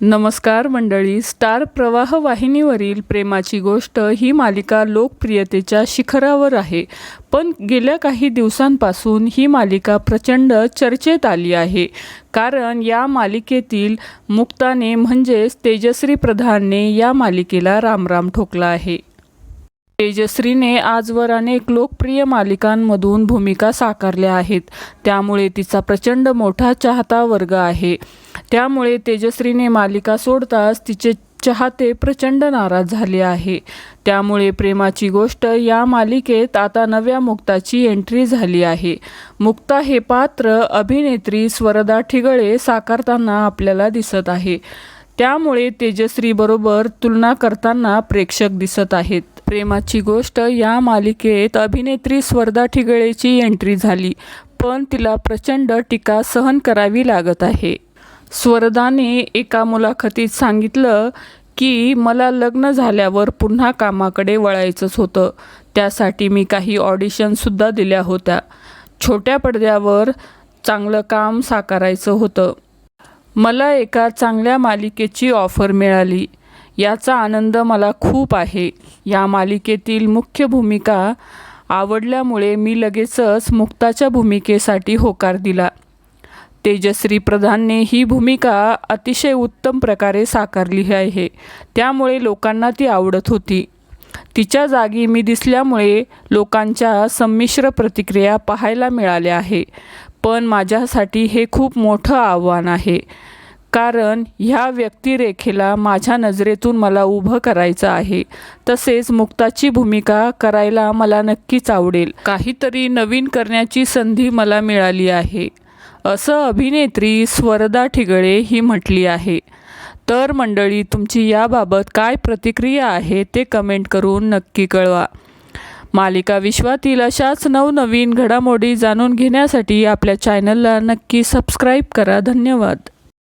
नमस्कार मंडळी स्टार प्रवाह वाहिनीवरील प्रेमाची गोष्ट ही मालिका लोकप्रियतेच्या शिखरावर आहे. पण गेल्या काही दिवसांपासून ही मालिका प्रचंड चर्चेत आली आहे. कारण या मालिकेतील मुक्ताने म्हणजेच तेजश्री प्रधानने या मालिकेला रामराम ठोकला आहे. तेजश्रीने आजवर अनेक लोकप्रिय मालिकांमधून भूमिका साकारल्या आहेत. त्यामुळे तिचा प्रचंड मोठा चाहता वर्ग आहे. त्यामुळे तेजश्रीने मालिका सोडताच तिचे चाहते प्रचंड नाराज झाले आहे. त्यामुळे प्रेमाची गोष्ट या मालिकेत आता नव्या मुक्ताची एंट्री झाली आहे. मुक्ता हे पात्र अभिनेत्री स्वरदा ठिगळे साकारताना आपल्याला दिसत आहे. त्यामुळे तेजश्रीबरोबर तुलना करताना प्रेक्षक दिसत आहेत. प्रेमाची गोष्ट या मालिकेत अभिनेत्री स्वर्धा ठिगळेची एंट्री झाली पण तिला प्रचंड टीका सहन करावी लागत आहे. स्वरदाने एका मुलाखतीत सांगितलं की मला लग्न झाल्यावर पुन्हा कामाकडे वळायचंच होतं. त्यासाठी मी काही ऑडिशनसुद्धा दिल्या होत्या. छोट्या पडद्यावर चांगलं काम साकारायचं होतं. मला एका चांगल्या मालिकेची ऑफर मिळाली. याचा आनंद मला खूप आहे. या मालिकेतील मुख्य भूमिका आवडल्यामुळे मी लगेचच मुक्ताच्या भूमिकेसाठी होकार दिला. तेजश्री प्रधानने ही भूमिका अतिशय उत्तम प्रकारे साकारली आहे. त्यामुळे लोकांना ती आवडत होती. तिच्या जागी मी दिसल्यामुळे लोकांच्या संमिश्र प्रतिक्रिया पाहायला मिळाल्या आहे. पण माझ्यासाठी हे खूप मोठं आव्हान आहे. कारण ह्या व्यक्तिरेखेला माझ्या नजरेतून मला उभं करायचं आहे. तसेच मुक्ताची भूमिका करायला मला नक्कीच आवडेल. काहीतरी नवीन करण्याची संधी मला मिळाली आहे. असं अभिनेत्री स्वरदा ठिगळे ही म्हटली आहे. तर मंडळी तुमची याबाबत काय प्रतिक्रिया आहे ते कमेंट करून नक्की कळवा. मालिका विश्वातील अशाच नवनवीन घडामोडी जाणून घेण्यासाठी आपल्या चॅनलला नक्की सबस्क्राईब करा. धन्यवाद.